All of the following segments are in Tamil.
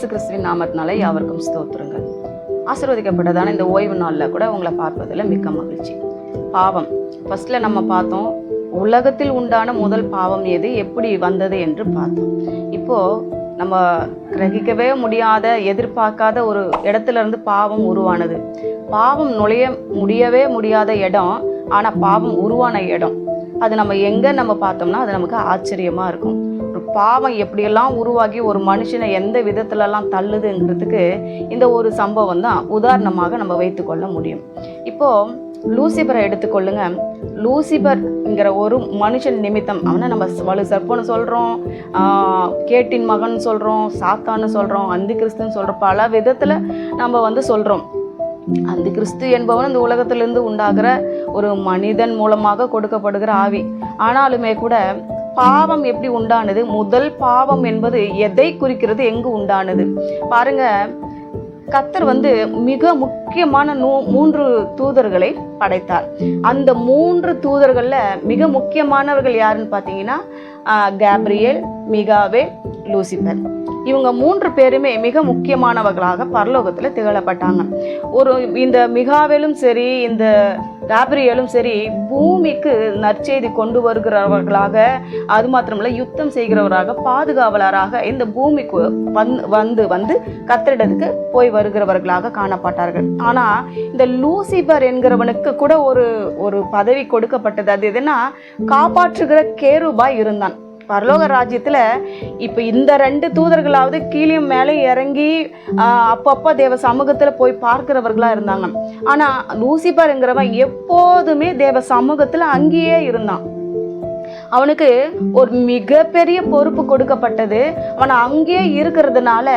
இயேசு கிறிஸ்துவின் நாமத்தினால யாவருக்கும் ஸ்தோத்திரங்கள். ஆசீர்வதிக்கப்பட்டதான இந்த ஓய்வு நாளில் கூட உங்களை பார்ப்பதில் மிக்க மகிழ்ச்சி. பாவம். ஃபர்ஸ்ட்ல நம்ம பார்த்தோம் உலகத்தில் உண்டான முதல் பாவம் எது எப்படி வந்தது என்று பார்த்தோம். இப்போது நம்ம கிரகிக்கவே முடியாத எதிர்பார்க்காத ஒரு இடத்துல இருந்து பாவம் உருவானது. பாவம் நுழைய முடியவே முடியாத இடம் ஆனால் பாவம் உருவான இடம். அது நம்ம எங்கே நம்ம பார்த்தோம்னா அது நமக்கு ஆச்சரியமாக இருக்கும். பாவம் எப்படியெல்லாம் உருவாகி ஒரு மனுஷனை எந்த விதத்துலலாம் தள்ளுதுங்கிறதுக்கு இந்த ஒரு சம்பவம் தான் உதாரணமாக நம்ம வைத்துக்கொள்ள முடியும். இப்போது லூசிபரை எடுத்துக்கொள்ளுங்க லூசிபர்ங்கிற ஒரு மனுஷன் நிமித்தம் அவனை நம்ம வலு சர்ப்பன்னு சொல்கிறோம் கேட்டின் மகன் சொல்கிறோம் சாத்தான்னு சொல்கிறோம் அந்தி கிறிஸ்துன்னு சொல்கிறோம் பல விதத்தில் நம்ம வந்து சொல்கிறோம் அந்த கிறிஸ்து என்பவன் இந்த உலகத்திலிருந்து உண்டாகிற ஒரு மனிதன் மூலமாக கொடுக்கப்படுகிற ஆவி. ஆனாலுமே கூட பாவம் எப்படி உண்டானது? முதல் பாவம் என்பது எதை குறிக்கிறது? எங்கு உண்டானது? பாருங்க கத்தர் வந்து மிக முக்கியமான நூ மூன்று தூதர்களை படைத்தார். அந்த மூன்று தூதர்களில் மிக முக்கியமானவர்கள் யாருன்னு பார்த்தீங்கன்னா கேப்ரியல் கேப்ரியேல் மிகாவே லூசிபர். இவங்க மூன்று பேருமே மிக முக்கியமானவர்களாக பரலோகத்தில் திகழப்பட்டாங்க. ஒரு இந்த மிகாவேலும் சரி இந்த காப்ரியலும் சரி பூமிக்கு நற்செய்தி கொண்டு வருகிறவர்களாக அது மாத்திரமில்லை யுத்தம் செய்கிறவராக பாதுகாவலராக இந்த பூமிக்கு வந்து வந்து வந்து கத்திரிடத்துக்கு போய் வருகிறவர்களாக காணப்பட்டார்கள். ஆனால் இந்த லூசிபர் என்கிறவனுக்கு கூட ஒரு ஒரு பதவி கொடுக்கப்பட்டது. அது எதுனா காப்பாற்றுகிற கேருபாய் இருந்தான். பரலோக ராஜ்யத்தில் இப்போ இந்த ரெண்டு தூதர்களாவது கீழே மேலே இறங்கி அப்பப்போ தேவ சமூகத்தில் போய் பார்க்கிறவர்களாக இருந்தாங்க. ஆனால் லூசிபருங்கிறவன் எப்போதுமே தேவ சமூகத்தில் அங்கேயே இருந்தான். அவனுக்கு ஒரு மிகப்பெரிய பொறுப்பு கொடுக்கப்பட்டது. அவன் அங்கேயே இருக்கிறதுனால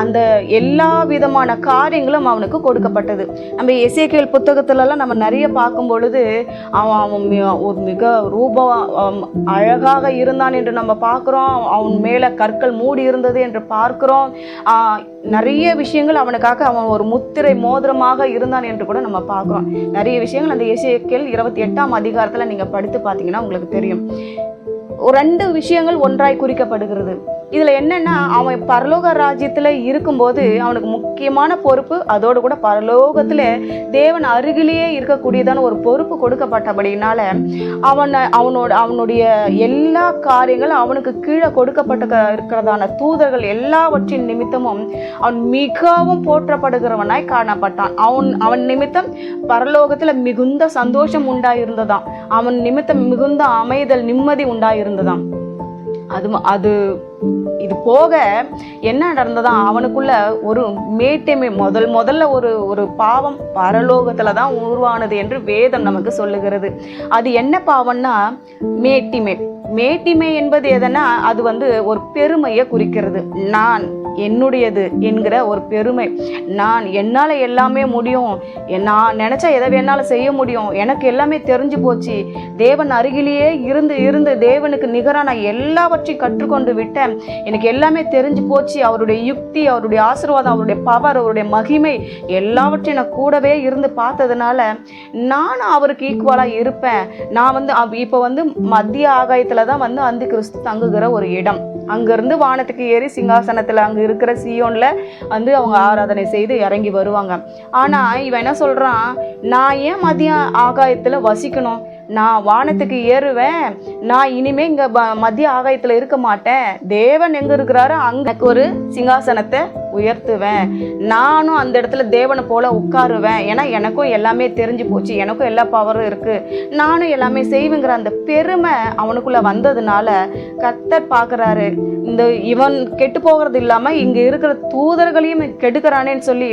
அந்த எல்லா விதமான காரியங்களும் அவனுக்கு கொடுக்கப்பட்டது. நம்ம இசைக்கியல் புத்தகத்துலலாம் நம்ம நிறைய பார்க்கும் பொழுது அவன் அவன் ஒரு மிக ரூபம் அழகாக இருந்தான் என்று நம்ம பார்க்குறோம். அவன் மேலே கற்கள் மூடி இருந்தது என்று பார்க்குறோம். நிறைய விஷயங்கள் அவனுக்காக அவன் ஒரு முத்திரை மோதிரமாக இருந்தான் என்று கூட நம்ம பார்க்குறோம். நிறைய விஷயங்கள் அந்த எசேக்கியல் இருபத்தி எட்டாம் அதிகாரத்தில் நீங்கள் படித்து பார்த்தீங்கன்னா உங்களுக்கு தெரியும். ரெண்டு விஷயங்கள் ஒன்றாய் குறிக்கப்படுகிறது. இதில் என்னன்னா அவன் பரலோக ராஜ்யத்தில் இருக்கும்போது அவனுக்கு முக்கியமான பொறுப்பு அதோடு கூட பரலோகத்தில் தேவன் அருகிலேயே இருக்கக்கூடியதான ஒரு பொறுப்பு கொடுக்கப்பட்டபடினால அவனை அவனோட அவனுடைய எல்லா காரியங்களும் அவனுக்கு கீழே கொடுக்கப்பட்ட இருக்கிறதான தூதர்கள் எல்லாவற்றின் நிமித்தமும் அவன் மிகவும் போற்றப்படுகிறவனாய் காணப்பட்டான். அவன் அவன் நிமித்தம் பரலோகத்தில் மிகுந்த சந்தோஷம் உண்டாயிருந்ததாம். அவன் நிமித்தம் மிகுந்த அமைதல் நிம்மதி உண்டாயிருந்ததாம். அது ம- அது இது போக என்ன நடந்ததான் அவனுக்குள்ள ஒரு மேட்டிமை முதல் முதல்ல ஒரு ஒரு பாவம் பரலோகத்துல தான் உருவானது என்று வேதம் நமக்கு சொல்லுகிறது. அது என்ன பாவம்னா மேட்டிமை. மேட்டிமை என்பது எதனா அது வந்து ஒரு பெருமையை குறிக்கிறது. நான் என்னுடையது என்கிற ஒரு பெருமை. நான் என்னால் எல்லாமே முடியும். நான் நினச்சா எதை வேணாலும் செய்ய முடியும். எனக்கு எல்லாமே தெரிஞ்சு போச்சு. தேவன் அருகிலேயே இருந்து இருந்து தேவனுக்கு நிகராக நான் எல்லாவற்றையும் கற்றுக்கொண்டு விட்டேன். எனக்கு எல்லாமே தெரிஞ்சு போச்சு. அவருடைய யுக்தி அவருடைய ஆசீர்வாதம் அவருடைய பவர் அவருடைய மகிமை எல்லாவற்றையும் நான் கூடவே இருந்து பார்த்ததுனால நானும் அவருக்கு ஈக்குவலாக இருப்பேன். நான் வந்து இப்போ வந்து மத்திய ஆகாயத்தில் தான் வந்து அந்த கிறிஸ்து தங்குகிற ஒரு இடம். அங்கேருந்து வானத்துக்கு ஏறி சிங்காசனத்தில் அங்கே இருக்கிற சியோனில் வந்து அவங்க ஆராதனை செய்து இறங்கி வருவாங்க. ஆனால் இவன் என்ன சொல்கிறான் நான் ஏன் மதிய ஆகாயத்தில் வசிக்கணும்? நான் வானத்துக்கு ஏறுவேன். நான் இனிமே இங்கே மத்திய ஆகாயத்தில் இருக்க மாட்டேன். தேவன் எங்கே இருக்கிறாரோ அங்கே ஒரு சிங்காசனத்தை உயர்த்துவேன். நானும் அந்த இடத்துல தேவனை போல உட்காருவேன். ஏன்னா எனக்கும் எல்லாமே தெரிஞ்சு போச்சு. எனக்கும் எல்லா பவரும் இருக்குது நானும் எல்லாமே செய்வேங்கிற அந்த பெருமை அவனுக்குள்ளே வந்ததுனால கர்த்தர் பார்க்குறாரு. இந்த இவன் கெட்டு போகிறது இல்லாமல் இங்கே இருக்கிற தூதர்களையும் கெடுக்கிறானேன்னு சொல்லி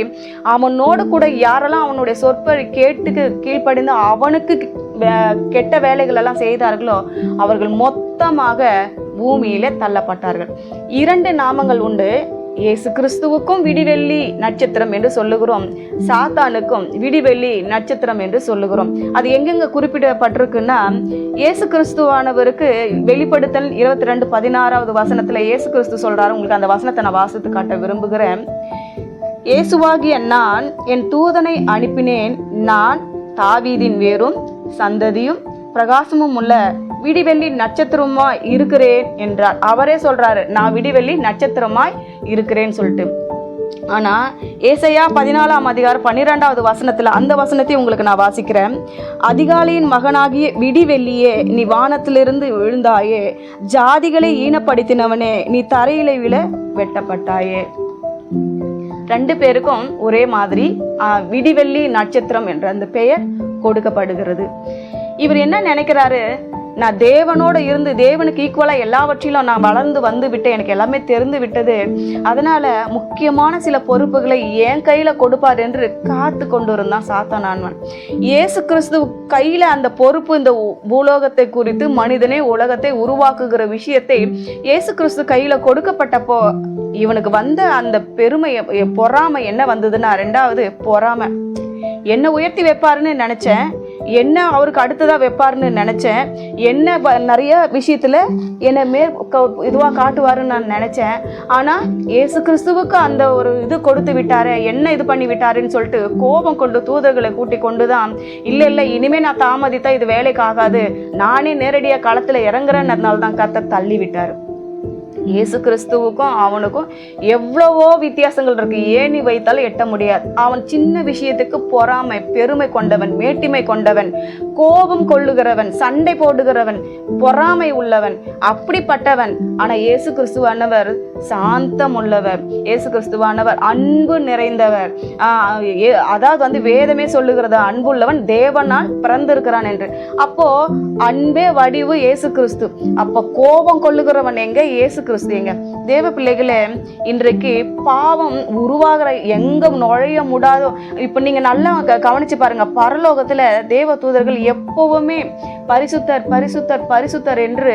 அவனோடு கூட யாரெல்லாம் அவனுடைய சொற்பை கேட்டுக்கு கீழ்ப்படிந்து அவனுக்கு கெட்ட வேலைகள் எல்லாம் செய்தார்களோ அவர்கள் மொத்தமாக பூமியிலே தள்ளப்பட்டார்கள். இரண்டு நாமங்கள் உண்டு. இயேசு கிறிஸ்துவுக்கும் விடிவெள்ளி நட்சத்திரம் என்று சொல்லுகிறோம். சாத்தானுக்கும் விடிவெள்ளி நட்சத்திரம் என்று சொல்லுகிறோம். அது எங்கெங்க குறிப்பிடப்பட்டிருக்குன்னா இயேசு கிறிஸ்துவானவருக்கு வெளிப்படுத்தல் இருபத்தி ரெண்டு பதினாறாவது வசனத்துல இயேசு கிறிஸ்து சொல்றாரு. உங்களுக்கு அந்த வசனத்தை நான் வாசித்து காட்ட விரும்புகிறேன். இயேசுவாகிய நான் என் தூதனை அனுப்பினேன். நான் தாவீதின் வேரும் சந்ததியும் பிரகாசமும் உள்ள விடிவெள்ளி நட்சத்திரமாய் இருக்கிறேன் என்றார். அவரே சொல்றாரு நான் விடிவெள்ளி நட்சத்திரமாய் இருக்கிறேன்னு சொல்லிட்டு. ஆனால் ஏசையா பதினாலாம் அதிகாரம் பன்னிரெண்டாவது வசனத்தில் அந்த வசனத்தை உங்களுக்கு நான் வாசிக்கிறேன். அதிகாலையின் மகனாகிய விடிவெள்ளியே நீ வானத்திலிருந்து விழுந்தாயே ஜாதிகளை ஈனப்படுத்தினவனே நீ தரையில விழ வெட்டப்பட்டாயே. ரெண்டு பேருக்கும் ஒரே மாதிரி விடிவெள்ளி நட்சத்திரம் என்ற அந்த பெயர் கொடுக்கப்படுகிறது. இவர் என்ன நினைக்கிறாரு? நான் தேவனோட இருந்து தேவனுக்கு ஈக்குவலாக எல்லாவற்றிலும் நான் வளர்ந்து வந்து விட்டேன். எனக்கு எல்லாமே தெரிந்து விட்டது. அதனால் முக்கியமான சில பொறுப்புகளை என் கையில் கொடுப்பார் என்று காத்து கொண்டு இருந்தான் சாத்தானான்வன் இயேசு கிறிஸ்து கையில் அந்த பொறுப்பு இந்த உ- பூலோகத்தை குறித்து மனிதனே உலகத்தை உருவாக்குகிற விஷயத்தை இயேசு கிறிஸ்து கையில் கொடுக்கப்பட்டப்போ இவனுக்கு வந்த அந்த பெருமை பொறாமை என்ன வந்ததுன்னா ரெண்டாவது பொறாமை. என்னை உயர்த்தி வைப்பாருன்னு நினச்சேன். என்ன அவருக்கு அடுத்ததாக வைப்பாருன்னு நினச்சேன். என்ன நிறைய விஷயத்தில் என்னை மே க- காட்டுவாருன்னு நான் நினச்சேன். ஆனால் ஏசு கிறிஸ்துவுக்கு அந்த ஒரு இது கொடுத்து விட்டாரு என்ன இது பண்ணி விட்டாருன்னு சொல்லிட்டு கோபம் கொண்டு தூதர்களை கூட்டி கொண்டு தான் இல்லை இல்லை இனிமேல் நான் தாமதித்தா இது வேலைக்கு ஆகாது நானே நேரடியாக களத்தில் இறங்குறேன்னு அதனால தான் கத்த தள்ளி விட்டார். இயேசு கிறிஸ்துவுக்கும் அவனுக்கும் எவ்வளவோ வித்தியாசங்கள் இருக்கு. ஏணி வைத்தாலும் எட்ட முடியாது. அவன் சின்ன விஷயத்துக்கு பொறாமை பெருமை கொண்டவன் மேட்டிமை கொண்டவன். கோபம் கொள்ளுகிறவன் சண்டை போடுகிறவன் பொறாமை உள்ளவன் அப்படிப்பட்டவன். ஆனா இயேசு கிறிஸ்துவானவர் சாந்தம் உள்ளவர் இயேசு கிறிஸ்துவானவர் அன்பு நிறைந்தவர். ஏ- அதாவது வந்து வேதமே சொல்லுகிறது அன்புள்ளவன் தேவனால் பிறந்திருக்கிறான் என்று. அப்போ அன்பே வடிவு இயேசு கிறிஸ்து. அப்போ கோபம் கொள்ளுகிறவன் எங்க? இயேசு கிறிஸ்து எங்க? தேவ பிள்ளைகளே இன்றைக்கு பாவம் உருவாகிற எங்க நுழைய முடாதோ இப்போ நீங்க நல்லா க- கவனிச்சு பாருங்க. பரலோகத்துல தேவ தூதர்கள் எப்பவுமே பரிசுத்தர் பரிசுத்தர் பரிசுத்தர் என்று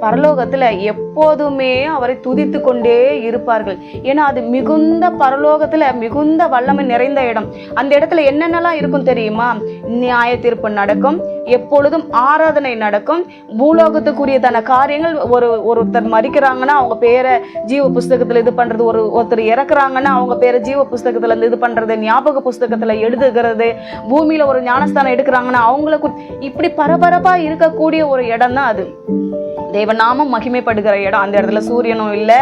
பரலோகத்தில் எப்போதுமே அவரை துதித்து கொண்டே இருப்பார்கள். ஏன்னா அது மிகுந்த பரலோகத்தில் மிகுந்த வல்லமை நிறைந்த இடம். அந்த இடத்துல என்னென்னலாம் இருக்கும் தெரியுமா? நியாய தீர்ப்பு நடக்கும் எப்பொழுதும் ஆராதனை நடக்கும். பூலோகத்துக்குரியதான காரியங்கள் ஒரு ஒருத்தர் மறிக்கிறாங்கன்னா அவங்க பேரை ஜீவ புஸ்தகத்தில் இது பண்ணுறது ஒரு ஒருத்தர் இறக்குறாங்கன்னா அவங்க பேரை ஜீவ புஸ்தகத்தில் இருந்து இது பண்ணுறது ஞாபக புஸ்தகத்தில் எழுதுகிறது பூமியில் ஒரு ஞானஸ்தானம் எடுக்கிறாங்கன்னா அவங்கள இப்படி பரபரப்பாக இருக்கக்கூடிய ஒரு இடம் தான் அது. தேவநாமம் மகிமைப்படுகிற இடம். அந்த இடத்துல சூரியனும் இல்லை.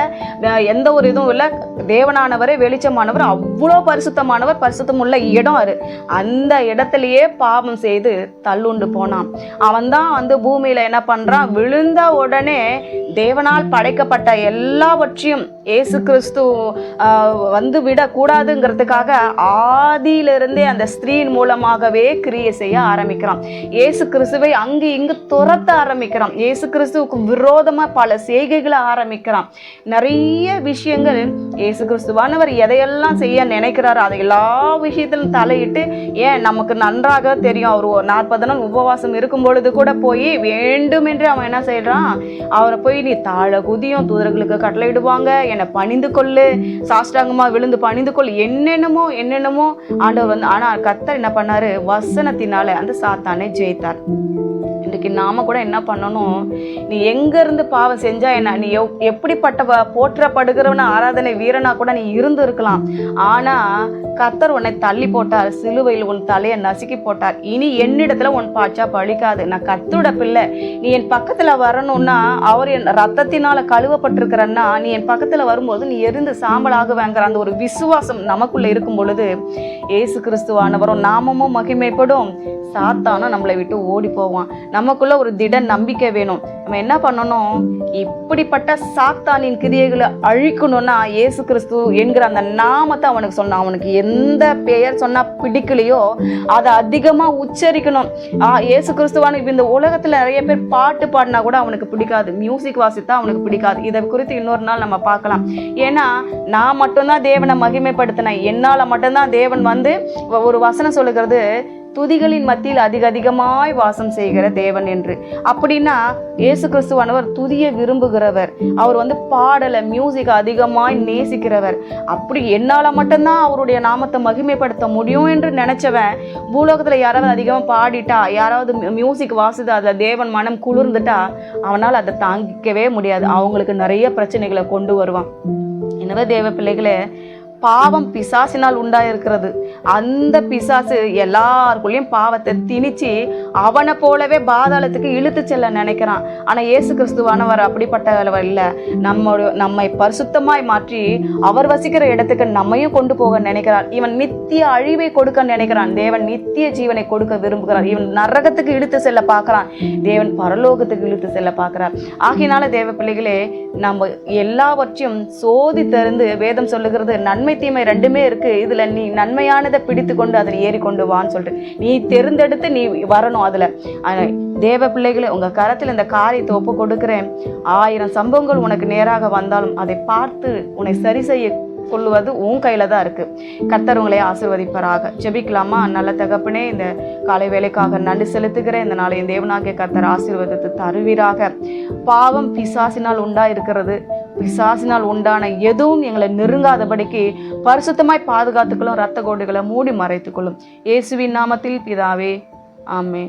எந்த ஒரு இதுவும் இல்லை. தேவனானவரே வெளிச்சமானவர் அவ்வளோ பரிசுத்தமானவர் பரிசுத்தம் உள்ள இடம் அது. அந்த இடத்துலயே பாவம் செய்து தள்ளுண்டு போனான். அவன் தான் வந்து பூமியில என்ன பண்றான்? விழுந்த உடனே தேவனால் படைக்கப்பட்ட எல்லாவற்றையும் ஏசு கிறிஸ்து வந்து விடக்கூடாதுங்கிறதுக்காக ஆதியிலிருந்தே அந்த ஸ்திரீயின் மூலமாகவே கிரியை செய்ய ஆரம்பிக்கிறான். ஏசு கிறிஸ்துவை அங்கு இங்கு துரத்த ஆரம்பிக்கிறான். இயேசு கிறிஸ்துவுக்கு விரோதமாக பல செய்கைகளை ஆரம்பிக்கிறான். நிறைய விஷயங்கள் இயேசு கிறிஸ்துவானவர் எதையெல்லாம் செய்ய நினைக்கிறாரோ அதை எல்லா விஷயத்திலும் தலையிட்டு ஏன் நமக்கு நன்றாக தெரியும் அவர் நாற்பது நாள் உபவாசம் இருக்கும் பொழுது கூட போய் வேண்டுமென்று அவன் என்ன செய்கிறான் அவரை போய் நீ தாழ குதியும் தூதர்களுக்கு கட்டளையிடுவாங்க என்னை பணிந்து கொள்ளு சாஷ்டாங்கமா விழுந்து பணிந்து கொள் என்னென்னமோ என்னென்னமோ ஆண்டவர் வந்து ஆனால் கத்தர் என்ன பண்ணாரு? வசனத்தினால அந்த சாத்தானை ஜெயித்தார். அதுக்கு நாம கூட என்ன பண்ணணும்? நீ எங்க இருந்து பாவம் செஞ்சா என்ன? நீ எவ்- எப்படிப்பட்ட போற்றப்படுகிறவன ஆராதனை வீரனா கூட நீ இருந்து இருக்கலாம் ஆனா கத்தர் உன்னை தள்ளி போட்டார் சிலுவையில் உன் தலையை நசுக்கி போட்டார். இனி என்னிடத்துல உன் பாச்சா பழிக்காது. நான் கத்தோட பிள்ளை. நீ என் பக்கத்துல வரணும்னா அவர் என் ரத்தத்தினால கழுவப்பட்டிருக்கிறன்னா நீ என் பக்கத்துல வரும்போது நீ எரிந்து சாம்பலாகுவேங்கிற அந்த ஒரு விசுவாசம் நமக்குள்ள இருக்கும் பொழுது ஏசு கிறிஸ்துவானவரும் நாமமும் மகிமைப்படும். சாத்தானும் நம்மளை விட்டு ஓடி போவான். நமக்குள்ள ஒரு திட நம்பிக்கை வேணும். நம்ம என்ன பண்ணணும்? இப்படிப்பட்ட சாத்தானின் கிரியைகளை அழிக்கணும்னா இயேசு கிறிஸ்து என்கிற அந்த நாமத்தை அவனுக்கு சொன்னான். அவனுக்கு எந்த பெயர் சொன்னால் பிடிக்கலையோ அதை அதிகமாக உச்சரிக்கணும். ஆ இயேசு கிறிஸ்துவான இப்போ இந்த உலகத்தில் நிறைய பேர் பாட்டு பாடினா கூட அவனுக்கு பிடிக்காது. மியூசிக் வாசித்தா அவனுக்கு பிடிக்காது. இதை குறித்து இன்னொரு நாள் நம்ம பார்க்கலாம். ஏன்னா நான் மட்டும்தான் தேவனை மகிமைப்படுத்தினேன். என்னால் மட்டும்தான் தேவன் வந்து ஒரு வசனம் சொல்லுகிறது துதிகளின் மத்தியில் அதிக அதிகமாய் வாசம் செய்கிற தேவன் என்று. அப்படின்னா இயேசு கிறிஸ்துவானவர் துதியை விரும்புகிறவர். அவர் வந்து பாடலை மியூசிக் அதிகமாய் நேசிக்கிறவர். அப்படி என்னால் மட்டும்தான் அவருடைய நாமத்தை மகிமைப்படுத்த முடியும் என்று நினச்சவன் பூலோகத்தில் யாராவது அதிகமாக பாடிட்டா யாராவது மியூசிக் வாசித்து அதில் தேவன் மனம் குளிர்ந்துட்டா அவனால் அதை தாங்கிக்கவே முடியாது. அவங்களுக்கு நிறைய பிரச்சனைகளை கொண்டு வருவான். எனவே தேவ பிள்ளைகளே பாவம் பிசாசினால் உண்டாயிருக்கிறது. அந்த பிசாசு எல்லாருக்குள்ளேயும் பாவத்தை திணிச்சு அவனை போலவே பாதாளத்துக்கு இழுத்து செல்ல நினைக்கிறான். ஆனால் இயேசு கிறிஸ்துவானவர் அப்படிப்பட்டவர் இல்லை. நம்மோட நம்மை பரிசுத்தமாய் மாற்றி அவர் வசிக்கிற இடத்துக்கு நம்மையும் கொண்டு போக நினைக்கிறார். இவன் நித்திய அழிவை கொடுக்க நினைக்கிறான். தேவன் நித்திய ஜீவனை கொடுக்க விரும்புகிறார். இவன் நரகத்துக்கு இழுத்து செல்ல பார்க்கறான். தேவன் பரலோகத்துக்கு இழுத்து செல்ல பார்க்குறார். ஆகையினால தேவ பிள்ளைகளே நம்ம எல்லாவற்றையும் சோதி தெரிந்து வேதம் சொல்லுகிறது நன்மை தீமை ரெண்டுமே இருக்கு. இதுல நீ நன்மையானதை பிடித்து கொண்டு அதில் ஏறி கொண்டு வான்னு சொல்லிட்டு நீ தெரிந்தெடுத்து நீ வரணும் அதுல. தேவ பிள்ளைகளை உங்க கரத்தில் இந்த காரியத்தை ஒப்பு கொடுக்கிறேன். ஆயிரம் சம்பவங்கள் உனக்கு நேராக வந்தாலும் அதை பார்த்து உன்னை சரி செய்ய கொள்ளுவது உன் கையில் தான் இருக்குது கத்தர் உங்களை ஆசிர்வதிப்பராக. ஜெபிக்கலாமா? நல்ல தகப்பனே இந்த காலை வேலைக்காக நன்றி செலுத்துகிற இந்த நாளைய தேவனாகிய கத்தர் ஆசீர்வாதத்தை தருவீராக. பாவம் பிசாசினால் உண்டா இருக்கிறது பிசாசினால் உண்டான எதுவும் எங்களை நெருங்காதபடிக்கு பரிசுத்தமாய் பாதுகாத்துக்களும் ரத்த கோடுகளை மூடி மறைத்துக்கொள்ளும். இயேசுவின் நாமத்தில் பிதாவே ஆமே